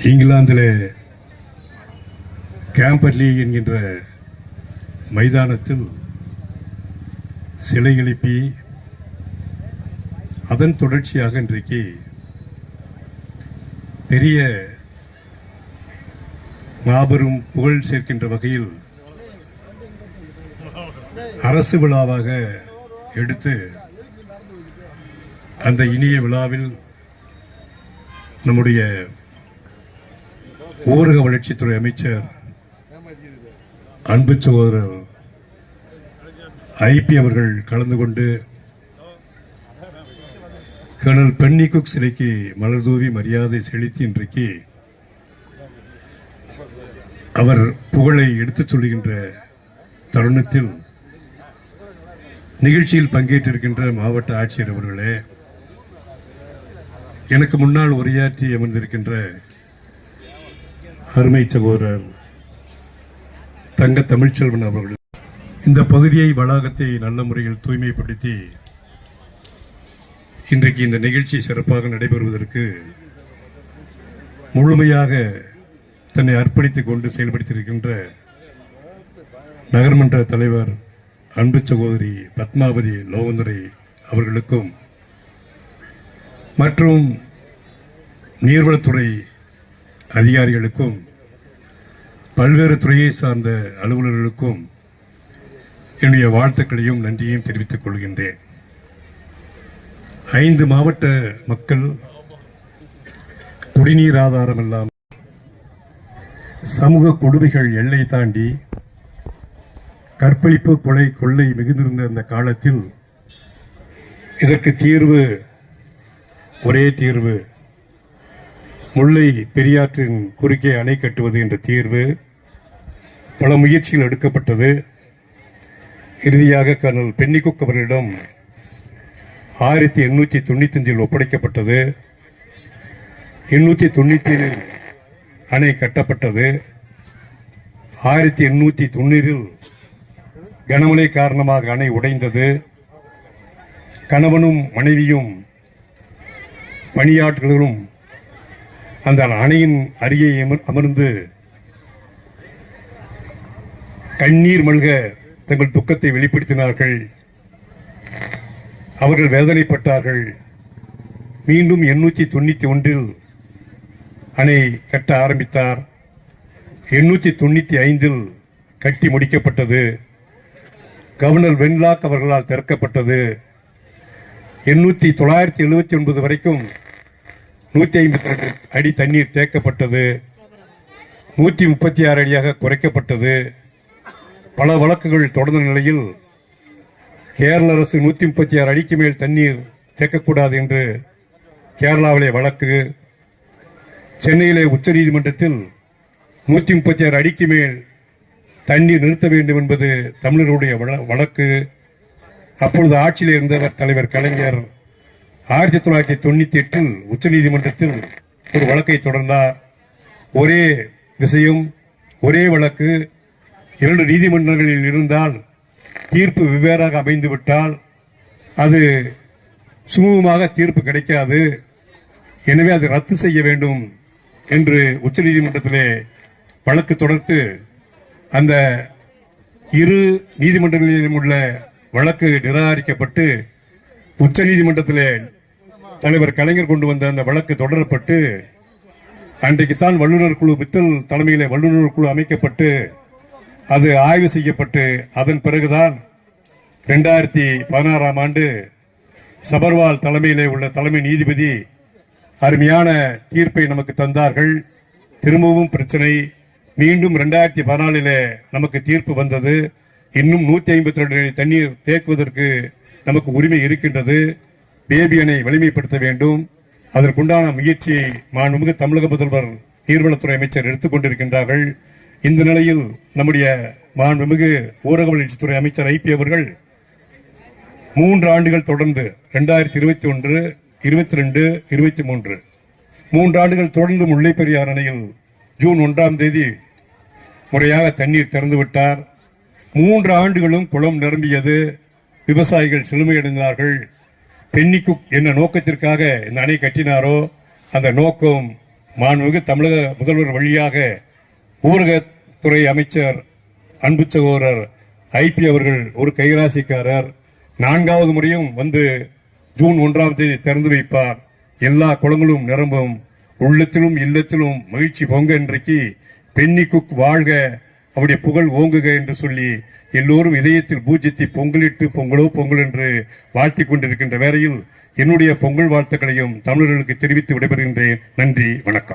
இங்கிலாந்தில் கேம்பர்லி என்கின்ற மைதானத்தில் சிலை எழுப்பி அதன் தொடர்ச்சியாக இன்றைக்கு பெரிய மாபெரும் புகழ் சேர்க்கின்ற வகையில் அரசு விழாவாக எடுத்து அந்த இனிய விழாவில் நம்முடைய ஊரக வளர்ச்சித்துறை அமைச்சர் அன்பு சகோதரர் ஐபி அவர்கள் கலந்து கொண்டு கர்னல் பென்னிகுக் சிலைக்கு மலர் தூவி மரியாதை செலுத்தி இன்றைக்கு அவர் புகழை எடுத்துச் சொல்லுகின்ற தருணத்தில் நிகழ்ச்சியில் பங்கேற்றிருக்கின்ற மாவட்ட ஆட்சியர் அவர்களே எனக்கு முன்னால் உரையாற்றி அமர்ந்திருக்கின்ற அருமை சகோதரர் தங்க தமிழ்ச்செல்வன் அவர்கள். இந்த பகுதியை வளாகத்தை நல்ல முறையில் தூய்மைப்படுத்தி இன்றைக்கு இந்த நிகழ்ச்சி சிறப்பாக நடைபெறுவதற்கு முழுமையாக தன்னை அர்ப்பணித்துக் கொண்டு செயல்படுத்தியிருக்கின்ற நகர்மன்ற தலைவர் அன்பு சகோதரி பத்மாவதி லோகந்துரை அவர்களுக்கும் மற்றும் நீர்வளத்துறை அதிகாரிகளுக்கும் பல்வேறு துறையை சார்ந்த அலுவலர்களுக்கும் என்னுடைய வாழ்த்துக்களையும் நன்றியையும் தெரிவித்துக் கொள்கின்றேன். ஐந்து மாவட்ட மக்கள் குடிநீர் ஆதாரம் இல்லாமல் சமூக கொடுமைகள் எல்லை தாண்டி கற்பழிப்பு கொலை கொள்ளை மிகுந்திருந்த அந்த காலத்தில் இதற்கு தீர்வு ஒரே தீர்வு முல்லை பெரியாற்றின் குறுக்கே அணை கட்டுவது என்ற தீர்வு பல முயற்சிகள் எடுக்கப்பட்டது. இறுதியாக கர்னல் பென்னிகுக் அவர்களிடம் ஆயிரத்தி எண்ணூற்றி தொண்ணூத்தஞ்சில் ஒப்படைக்கப்பட்டது. எண்ணூற்றி தொண்ணூற்றில் அணை கட்டப்பட்டது. ஆயிரத்தி எண்ணூற்றி தொண்ணூறில் கனமழை காரணமாக அணை உடைந்தது. கணவனும் மனைவியும் பணியாட்களும் அந்த அணையின் அருகே அமர்- அமர்ந்து கண்ணீர் மல்க தங்கள் துக்கத்தை வெளிப்படுத்தினார்கள். அவர்கள் வேதனைப்பட்டார்கள். மீண்டும் எண்ணூற்றி தொண்ணூற்றி ஒன்றில் அணை கட்ட ஆரம்பித்தார். எண்ணூற்றி தொண்ணூற்றி ஐந்தில் கட்டி முடிக்கப்பட்டது. கவர்னர் வென்லாக் அவர்களால் திறக்கப்பட்டது. எண்ணூற்றி தொள்ளாயிரத்தி எழுபத்தி ஒன்பது வரைக்கும் நூற்றி ஐம்பத்தி அடி தண்ணீர் தேக்கப்பட்டது. நூற்றி முப்பத்தி ஆறு அடியாக குறைக்கப்பட்டது. பல வழக்குகள் தொடர்ந்த நிலையில் கேரள அரசு நூற்றி முப்பத்தி ஆறு அடிக்கு மேல் தண்ணீர் தேக்கக்கூடாது என்று கேரளாவிலே வழக்கு. சென்னையிலே உச்சநீதிமன்றத்தில் நூற்றி முப்பத்தி ஆறு அடிக்கு மேல் தண்ணீர் நிறுத்த வேண்டும் என்பது தமிழர்களுடைய வழ- வழக்கு. அப்பொழுது ஆட்சியில் இருந்தவர் தலைவர் கலைஞர் ஆயிரத்தி தொள்ளாயிரத்தி தொண்ணூத்தி எட்டில் உச்சநீதிமன்றத்தில் ஒரு வழக்கை தொடர்ந்தார் ஒரே விஷயம் ஒரே வழக்கு. இரண்டு நீதிமன்றங்களில் இருந்தால் தீர்ப்பு வெவ்வேறாக அமைந்துவிட்டால் அது சுமூகமாக தீர்ப்பு கிடைக்காது. எனவே அது ரத்து செய்ய வேண்டும் என்று உச்சநீதிமன்றத்திலே வழக்கு தொடர்ந்து அந்த இரு நீதிமன்றங்களிலும் உள்ள வழக்கு நிராகரிக்கப்பட்டு உச்சநீதிமன்றத்திலே தலைவர் கலைஞர் கொண்டு வந்த அந்த வழக்கு தொடரப்பட்டு அன்றைக்குத்தான் வல்லுநர் குழு மித்தல் தலைமையிலே வல்லுநர் குழு அமைக்கப்பட்டு அது ஆய்வு செய்யப்பட்டு அதன் பிறகுதான் ரெண்டாயிரத்தி பதினாறாம் ஆண்டு சபர்வால் தலைமையிலே உள்ள தலைமை நீதிபதி அருமையான தீர்ப்பை நமக்கு தந்தார்கள். திரும்பவும் பிரச்சனை. மீண்டும் ரெண்டாயிரத்தி பதினாலிலே நமக்கு தீர்ப்பு வந்தது. இன்னும் நூற்றி ஐம்பத்தி ரெண்டு தண்ணீர் தேக்குவதற்கு நமக்கு உரிமை இருக்கின்றது. பேபியனை வலிமைப்படுத்த வேண்டும். அதற்குண்டான முயற்சியை மாண்புமிகு தமிழக முதல்வர் நீர்வளத்துறை அமைச்சர் எடுத்துக்கொண்டிருக்கின்றார்கள் இந்த நிலையில் நம்முடைய மாண்புமிகு ஊரக வளர்ச்சித்துறை அமைச்சர் ஐபி அவர்கள் மூன்று ஆண்டுகள் தொடர்ந்து ரெண்டாயிரத்தி இருபத்தி ஒன்று இருபத்தி ரெண்டு இருபத்தி மூன்று மூன்று ஆண்டுகள் தொடர்ந்து முல்லை பெரியார் அணையில் ஜூன் ஒன்றாம் தேதி முறையாக தண்ணீர் திறந்து விட்டார். மூன்று ஆண்டுகளும் குளம் நிரம்பியது. விவசாயிகள் சிறுமையடைந்தார்கள். பெண்ணிக்கு என்ன நோக்கத்திற்காக இந்த அணை கட்டினாரோ அந்த நோக்கம் மாண்புமிகு தமிழக முதல்வர் வழியாக ஊரகத்துறை அமைச்சர் அன்பு சகோதரர் ஐபி அவர்கள் ஒரு கைராசிக்காரர். நான்காவது முறையும் வந்து ஜூன் ஒன்றாம் தேதி திறந்து வைப்பார். எல்லா குளங்களும் நிரம்பும். உள்ளத்திலும் இல்லத்திலும் மகிழ்ச்சி பொங்க இன்றைக்கு பென்னி குக் வாழ்க. அவருடைய புகழ் ஓங்குக என்று சொல்லி எல்லோரும் இதயத்தில் பூஜ்யத்தை பொங்கலிட்டு பொங்கலோ பொங்கல் என்று வாழ்த்திக் கொண்டிருக்கின்ற வேளையில் என்னுடைய பொங்கல் வாழ்த்துக்களையும் தமிழர்களுக்கு தெரிவித்து விடைபெறுகின்றேன். நன்றி வணக்கம்.